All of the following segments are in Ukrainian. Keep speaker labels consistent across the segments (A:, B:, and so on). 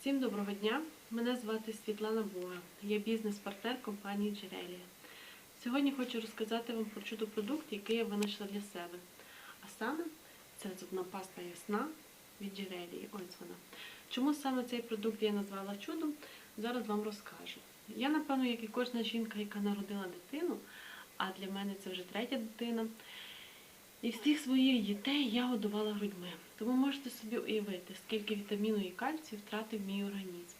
A: Всім доброго дня! Мене звати Світлана Буга. Я бізнес-партнер компанії Джерелія. Сьогодні хочу розказати вам про чудо-продукт, який я винайшла для себе. А саме це зубна паста ясна від Джерелії. Ось вона. Чому саме цей продукт я назвала чудом, зараз вам розкажу. Я, напевно, як і кожна жінка, яка народила дитину, а для мене це вже третя дитина. І всіх своїх дітей я годувала грудьми. Тому можете собі уявити, скільки вітаміну і кальцію втратив мій організм.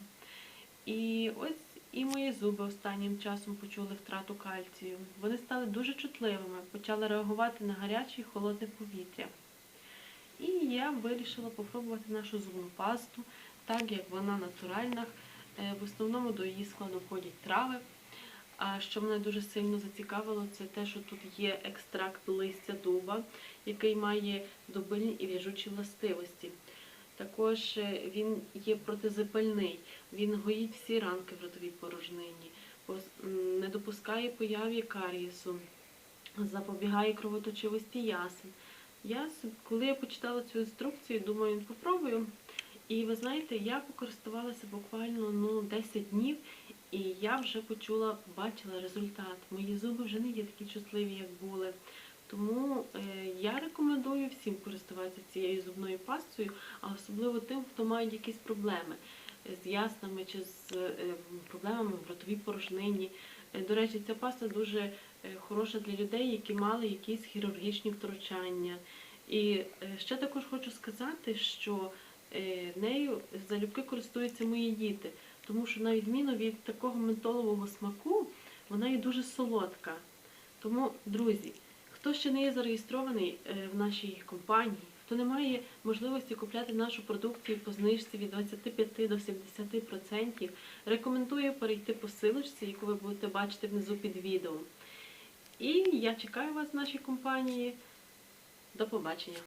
A: І ось і мої зуби останнім часом почули втрату кальцію. Вони стали дуже чутливими, почали реагувати на гаряче і холодне повітря. І я вирішила попробувати нашу зубну пасту, так як вона натуральна. Е, В основному до її складу входять трави. А що мене дуже сильно зацікавило, це те, що тут є екстракт листя дуба, який має добильні і в'яжучі властивості. Також е, він є протизапальний, він гоїть всі ранки в ротовій порожнині, не допускає появи карієсу, запобігає кровоточивості ясен. Я, коли я почитала цю інструкцію, думаю, попробую. І ви знаєте, я покористувалася буквально ну, 10 днів, і я вже почула, бачила результат. Мої зуби вже не є такі чутливі, як були. Тому е, я рекомендую всім користуватися цією зубною пастою, а особливо тим, хто має якісь проблеми з яснами чи з е, проблемами в ротовій порожнині. Е, До речі, ця паста дуже хороша для людей, які мали якісь хірургічні втручання. І ще також хочу сказати, що нею залюбки користуються мої діти, тому що на відміну від такого ментолового смаку, вона є дуже солодка. Тому, друзі, хто ще не є зареєстрований е, в нашій компанії, хто не має можливості купляти нашу продукцію по знижці від 25 до 70%, рекомендую перейти по силочці, яку ви будете бачити внизу під відео. І я чекаю вас в нашій компанії. До побачення!